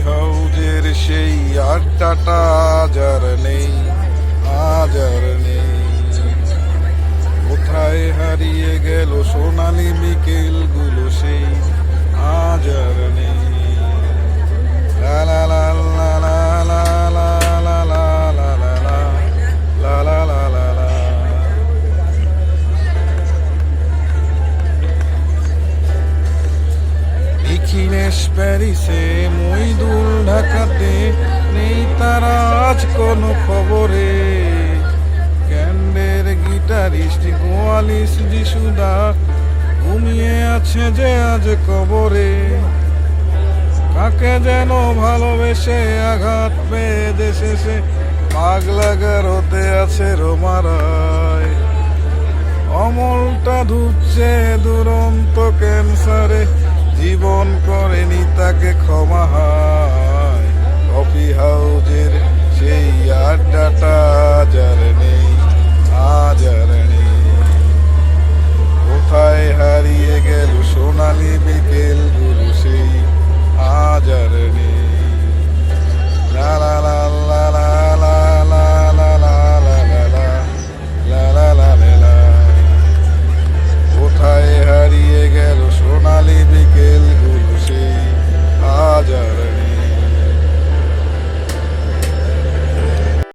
হাউজের সেই আড্ডাটা আজ আর নেই, আজার নেই। কোথায় হারিয়ে গেল সোনালি বিকেলগুলো সেই নিখিলেশ প্যারিসে মইদুল ঢাকাতে নেই তারা আজ কোনো খবরে। ক্যান্ডের গিটারিস্ট গোয়ালিস যিশুদা, ঘুমিয়ে আছে যে আজ কবরে। কাকে যেন ভালোবেসে আঘাত পেয়ে দেশে সে পাগলা গারোতে আছে রোমারায়। অমলটা ধুচ্ছে দুরন্ত ক্যান্সারে জীবন করেনি তাকে ক্ষমা হয়। কফি হাউজের সেই আড্ডাটা যার নেই আজার নেই। কোথায় হারিয়ে গেল সোনালি বিকেল?